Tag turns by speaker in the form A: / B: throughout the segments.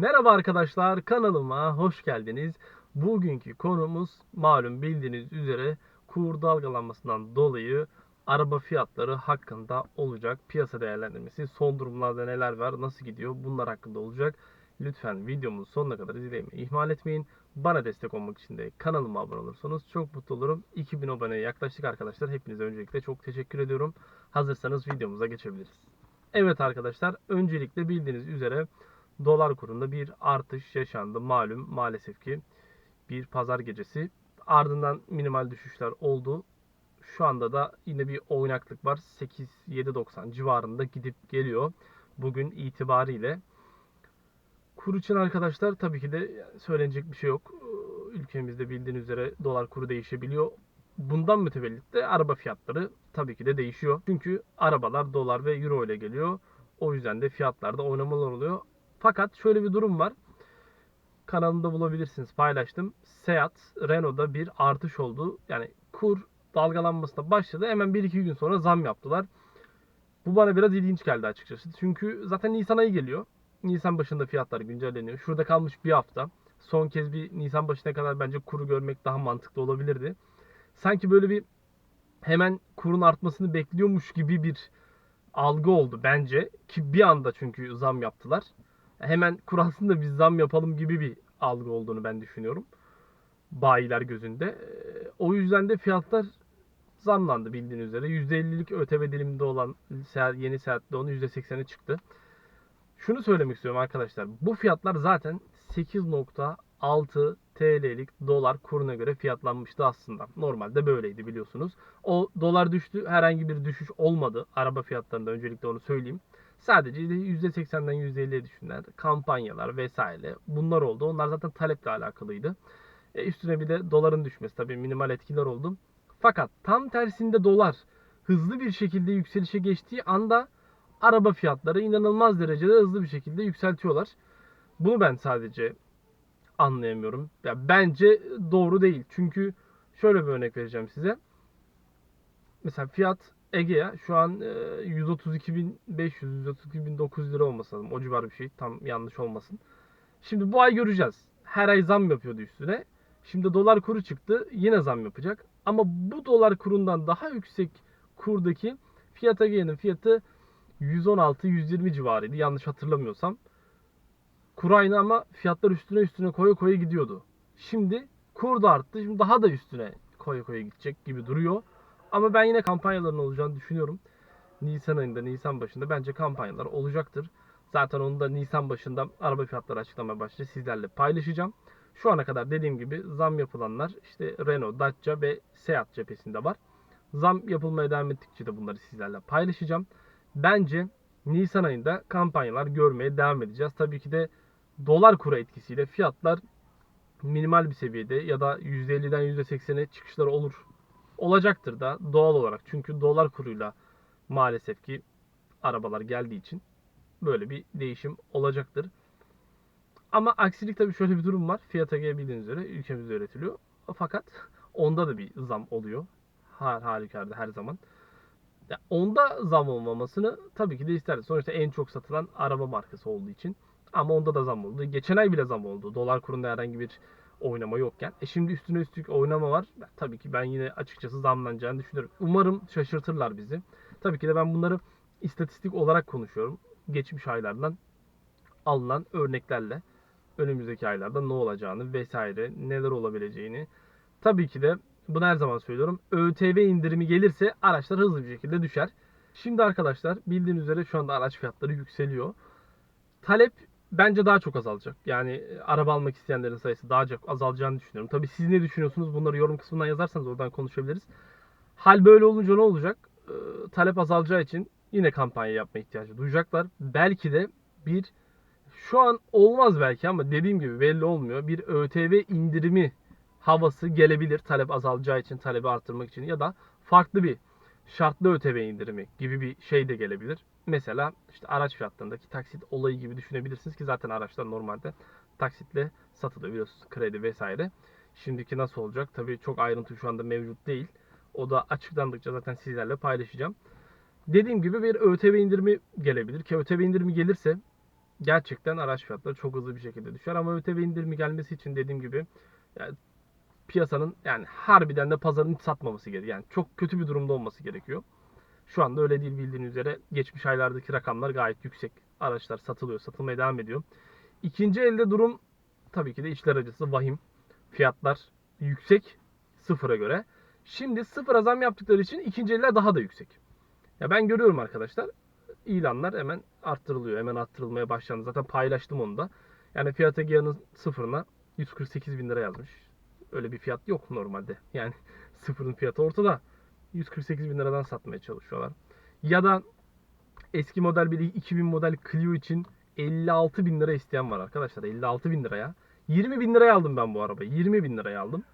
A: Merhaba arkadaşlar kanalıma hoş geldiniz. Bugünkü konumuz malum bildiğiniz üzere kur dalgalanmasından dolayı araba fiyatları hakkında olacak. Piyasa değerlendirmesi, son durumlarda neler var, nasıl gidiyor bunlar hakkında olacak. Lütfen videomun sonuna kadar izlemeyi ihmal etmeyin. Bana destek olmak için de kanalıma abone olursanız çok mutlu olurum. 2000 aboneye yaklaştık arkadaşlar. Hepinize öncelikle çok teşekkür ediyorum. Hazırsanız videomuza geçebiliriz. Evet arkadaşlar öncelikle bildiğiniz üzere dolar kurunda bir artış yaşandı. Malum maalesef ki bir pazar gecesi. Ardından minimal düşüşler oldu. Şu anda da yine bir oynaklık var. 8-7.90 civarında gidip geliyor. Bugün itibariyle. Kur için arkadaşlar tabii ki de söylenecek bir şey yok. Ülkemizde bildiğiniz üzere dolar kuru değişebiliyor. Bundan mütevellit de araba fiyatları tabii ki de değişiyor. Çünkü arabalar dolar ve euro ile geliyor. O yüzden de fiyatlarda oynamalar oluyor. Fakat şöyle bir durum var. Kanalımda bulabilirsiniz paylaştım. Seat Renault'da bir artış oldu. Yani kur dalgalanmasına başladı. Hemen 1-2 gün sonra zam yaptılar. Bu bana biraz ilginç geldi açıkçası. Çünkü zaten Nisan ayı geliyor. Nisan başında fiyatlar güncelleniyor. Şurada kalmış bir hafta. Son kez bir Nisan başına kadar bence kuru görmek daha mantıklı olabilirdi. Sanki böyle bir hemen kurun artmasını bekliyormuş gibi bir algı oldu bence. Ki bir anda çünkü zam yaptılar. Hemen kur aslında biz zam yapalım gibi bir algı olduğunu ben düşünüyorum. Bayiler gözünde. Ee, O yüzden de fiyatlar zamlandı bildiğiniz üzere. %50'lik ÖTV diliminde olan yeni saatte onun %80'e çıktı. Şunu söylemek istiyorum arkadaşlar. Bu fiyatlar zaten 8.6 TL'lik dolar kuruna göre fiyatlanmıştı aslında. Normalde böyleydi biliyorsunuz. O dolar düştü. Herhangi bir düşüş olmadı. Araba fiyatlarında öncelikle onu söyleyeyim. Sadece %80'den %50'ye düşenler, kampanyalar vesaire bunlar oldu. Onlar zaten taleple alakalıydı. E üstüne bir de doların düşmesi tabii minimal etkiler oldu. Fakat tam tersinde dolar hızlı bir şekilde yükselişe geçtiği anda araba fiyatları inanılmaz derecede hızlı bir şekilde yükseltiyorlar. Bunu ben sadece anlayamıyorum. Ya bence doğru değil. Çünkü şöyle bir örnek vereceğim size. Mesela fiyat Egea şu an e, 132.500 132.900 lira olması lazım. O civar bir şey. Tam yanlış olmasın. Şimdi bu ay göreceğiz. Her ay zam yapıyordu üstüne. Şimdi dolar kuru çıktı. Yine zam yapacak. Ama bu dolar kurundan daha yüksek kurdaki Fiat Egea'nın fiyatı 116-120 civarıydı. Yanlış hatırlamıyorsam. Kur aynı ama fiyatlar üstüne üstüne koya koya gidiyordu. Şimdi kur da arttı. Şimdi daha da üstüne koya koya gidecek gibi duruyor. Ama ben yine kampanyaların olacağını düşünüyorum. Nisan ayında, Nisan başında bence kampanyalar olacaktır. Zaten onu da Nisan başında araba fiyatları açıklamaya başlayacak. Sizlerle paylaşacağım. Şu ana kadar dediğim gibi zam yapılanlar işte Renault, Dacia ve Seat cephesinde var. Zam yapılmaya devam ettikçe de bunları sizlerle paylaşacağım. Bence Nisan ayında kampanyalar görmeye devam edeceğiz. Tabii ki de dolar kuru etkisiyle fiyatlar minimal bir seviyede ya da %50'den %80'e çıkışlar olur. Olacaktır da doğal olarak. Çünkü dolar kuruyla maalesef ki arabalar geldiği için böyle bir değişim olacaktır. Ama aksilik tabii şöyle bir durum var. Fiat Egea bildiğiniz üzere ülkemizde üretiliyor. Fakat onda da bir zam oluyor. Her halükarda her zaman. Ya onda zam olmamasını tabii ki de isteriz. Sonuçta en çok satılan araba markası olduğu için. Ama onda da zam oldu. Geçen ay bile zam oldu. Dolar kurunda herhangi bir oynama yokken. E şimdi üstüne üstlük oynama var. Tabii ki ben yine açıkçası zamlanacağını düşünüyorum. Umarım şaşırtırlar bizi. Tabii ki de ben bunları istatistik olarak konuşuyorum. Geçmiş aylardan alınan örneklerle önümüzdeki aylarda ne olacağını vesaire neler olabileceğini tabii ki de bunu her zaman söylüyorum. ÖTV indirimi gelirse araçlar hızlı bir şekilde düşer. Şimdi arkadaşlar bildiğiniz üzere şu anda araç fiyatları yükseliyor. Talep bence daha çok azalacak. Yani e, araba almak isteyenlerin sayısı daha çok azalacağını düşünüyorum. Tabii siz ne düşünüyorsunuz? Bunları yorum kısmından yazarsanız oradan konuşabiliriz. Hal böyle olunca ne olacak? Ee, talep azalacağı için yine kampanya yapma ihtiyacı duyacaklar. Belki de bir şu an olmaz belki ama dediğim gibi belli olmuyor. Bir ÖTV indirimi havası gelebilir talep azalacağı için, talebi arttırmak için ya da farklı bir şartlı ÖTV indirimi gibi bir şey de gelebilir. Mesela işte araç fiyatlarındaki taksit olayı gibi düşünebilirsiniz ki zaten araçlar normalde taksitle satılıyor biliyorsunuz kredi vesaire. Şimdiki nasıl olacak? Tabii çok ayrıntı şu anda mevcut değil. O da açıklandıkça zaten sizlerle paylaşacağım. Dediğim gibi bir ÖTV indirimi gelebilir ki ÖTV indirimi gelirse gerçekten araç fiyatları çok hızlı bir şekilde düşer. Ama ÖTV indirimi gelmesi için dediğim gibi yani piyasanın yani harbiden de pazarın satmaması gerekiyor. Yani çok kötü bir durumda olması gerekiyor. Şu anda öyle değil bildiğiniz üzere. Geçmiş aylardaki rakamlar gayet yüksek. Araçlar satılıyor, satılmaya devam ediyor. İkinci elde durum tabii ki de içler acısı vahim. Fiyatlar yüksek sıfıra göre. Şimdi sıfıra zam yaptıkları için ikinci eller daha da yüksek. Ya ben görüyorum arkadaşlar ilanlar hemen arttırılıyor. Hemen arttırılmaya başlandı. Zaten paylaştım onu da. Yani Fiat Egea'nın sıfırına 148 bin lira yazmış. Öyle bir fiyat yok normalde. Yani sıfırın fiyatı ortada. 148 bin liradan satmaya çalışıyorlar. Ya da eski model bir 2000 model Clio için 56 bin lira isteyen var arkadaşlar. 56 bin liraya. 20 bin liraya aldım ben bu arabayı. 20 bin liraya aldım.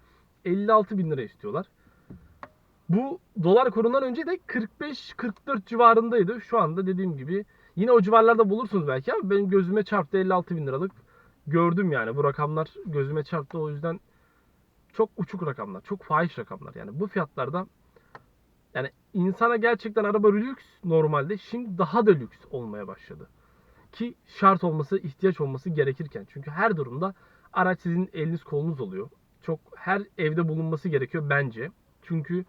A: 56 bin lira istiyorlar. Bu dolar kurundan önce de 45-44 civarındaydı. Şu anda dediğim gibi yine o civarlarda bulursunuz belki ama benim gözüme çarptı 56 bin liralık. Gördüm yani bu rakamlar gözüme çarptı o yüzden çok uçuk rakamlar, çok fahiş rakamlar. Yani bu fiyatlarda yani insana gerçekten araba lüks normalde şimdi daha da lüks olmaya başladı. Ki şart olması, ihtiyaç olması gerekirken. Çünkü her durumda araç sizin eliniz kolunuz oluyor. Çok her evde bulunması gerekiyor bence. Çünkü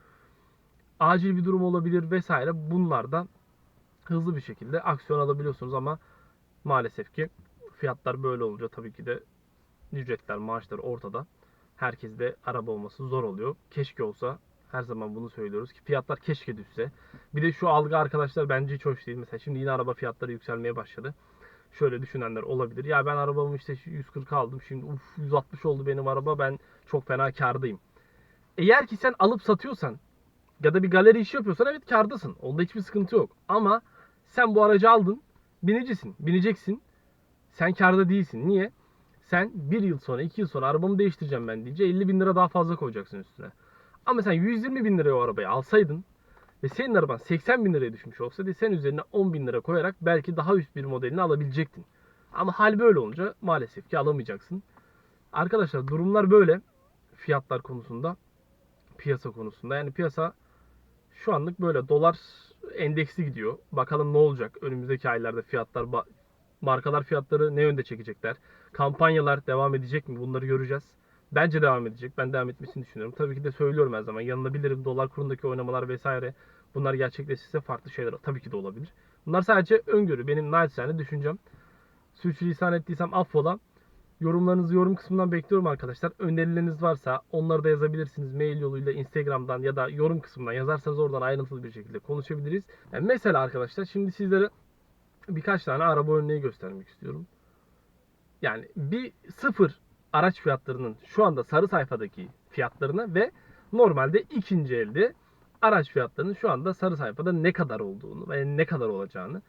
A: acil bir durum olabilir vesaire. Bunlardan hızlı bir şekilde aksiyon alabiliyorsunuz ama maalesef ki fiyatlar böyle olunca tabii ki de ücretler, maaşlar ortada. Herkes de araba olması zor oluyor. Keşke olsa her zaman bunu söylüyoruz ki fiyatlar keşke düşse. Bir de şu algı arkadaşlar bence hiç hoş değil. Mesela şimdi yine araba fiyatları yükselmeye başladı. Şöyle düşünenler olabilir. Ya ben arabamı işte 140 aldım. Şimdi uf 160 oldu benim araba. Ben çok fena kardayım. Eğer ki sen alıp satıyorsan ya da bir galeri işi yapıyorsan evet kardasın. Onda hiçbir sıkıntı yok. Ama sen bu aracı aldın. Binicisin. Bineceksin. Sen karda değilsin. Niye? Sen bir yıl sonra, iki yıl sonra arabamı değiştireceğim ben diyece 50 bin lira daha fazla koyacaksın üstüne. Ama sen 120 bin liraya o arabayı alsaydın ve senin araban 80 bin liraya düşmüş olsaydı sen üzerine 10 bin lira koyarak belki daha üst bir modelini alabilecektin. Ama hal böyle olunca maalesef ki alamayacaksın. Arkadaşlar durumlar böyle fiyatlar konusunda, piyasa konusunda. Yani piyasa şu anlık böyle dolar endeksli gidiyor. Bakalım ne olacak önümüzdeki aylarda fiyatlar markalar fiyatları ne yönde çekecekler? Kampanyalar devam edecek mi? Bunları göreceğiz. Bence devam edecek. Ben devam etmesini düşünüyorum. Tabii ki de söylüyorum her zaman. Yanılabilirim. Dolar kurundaki oynamalar vesaire. Bunlar gerçekleşirse farklı şeyler tabii ki de olabilir. Bunlar sadece öngörü. Benim naçizane düşüncem. Sürçülisan ettiysem affola. Yorumlarınızı yorum kısmından bekliyorum arkadaşlar. Önerileriniz varsa onları da yazabilirsiniz. Mail yoluyla, Instagram'dan ya da yorum kısmından yazarsanız oradan ayrıntılı bir şekilde konuşabiliriz. Yani mesela arkadaşlar şimdi sizlere birkaç tane araba örneği göstermek istiyorum. Yani bir sıfır araç fiyatlarının şu anda sarı sayfadaki fiyatlarına ve normalde ikinci elde araç fiyatlarının şu anda sarı sayfada ne kadar olduğunu ve ne kadar olacağını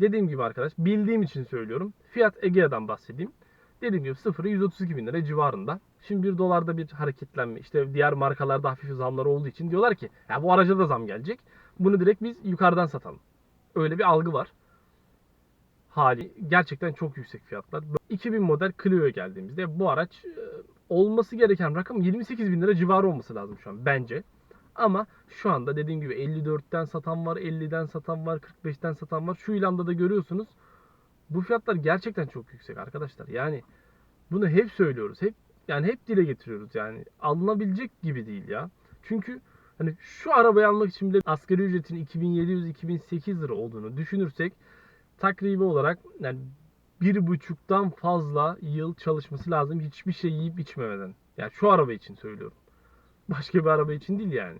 A: dediğim gibi arkadaş bildiğim için söylüyorum. Fiyat Egea'dan bahsedeyim. Dediğim gibi sıfırı 132 bin lira civarında. Şimdi bir dolarda bir hareketlenme işte diğer markalarda hafif zamlar olduğu için diyorlar ki ya bu araca da zam gelecek. Bunu direkt biz yukarıdan satalım. Öyle bir algı var. Hali gerçekten çok yüksek fiyatlar. 2000 model Clio'ya geldiğimizde bu araç e, olması gereken rakam 28 bin lira civarı olması lazım şu an bence. Ama şu anda dediğim gibi 54'ten satan var, 50'den satan var, 45'ten satan var. Şu ilanda da görüyorsunuz. Bu fiyatlar gerçekten çok yüksek arkadaşlar. Yani bunu hep söylüyoruz. Hep yani hep dile getiriyoruz yani. Alınabilecek gibi değil ya. Çünkü hani şu arabayı almak için bile asgari ücretin 2700-2008 lira olduğunu düşünürsek takribi olarak yani bir buçuktan fazla yıl çalışması lazım hiçbir şey yiyip içmemeden. Yani şu araba için söylüyorum. Başka bir araba için değil yani.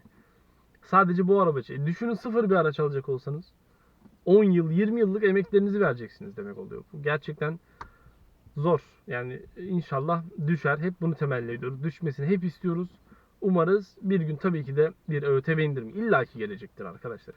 A: Sadece bu araba için. Düşünün sıfır bir araç alacak olsanız 10 yıl 20 yıllık emeklerinizi vereceksiniz demek oluyor. Bu gerçekten zor. Yani inşallah düşer. Hep bunu temelli ediyoruz. Düşmesini hep istiyoruz. Umarız bir gün tabii ki de bir ÖTV indirimi illaki gelecektir arkadaşlar.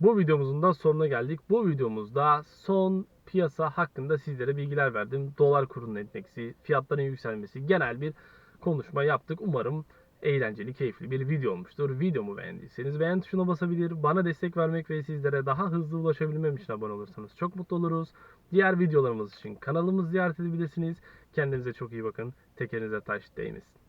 A: Bu videomuzun da sonuna geldik. Bu videomuzda son piyasa hakkında sizlere bilgiler verdim. Dolar kurunun endeksi, fiyatların yükselmesi, genel bir konuşma yaptık. Umarım eğlenceli, keyifli bir video olmuştur. Videomu beğendiyseniz beğen tuşuna basabilir. Bana destek vermek ve sizlere daha hızlı ulaşabilmem için abone olursanız çok mutlu oluruz. Diğer videolarımız için kanalımızı ziyaret edebilirsiniz. Kendinize çok iyi bakın. Tekerinize taş değmesin.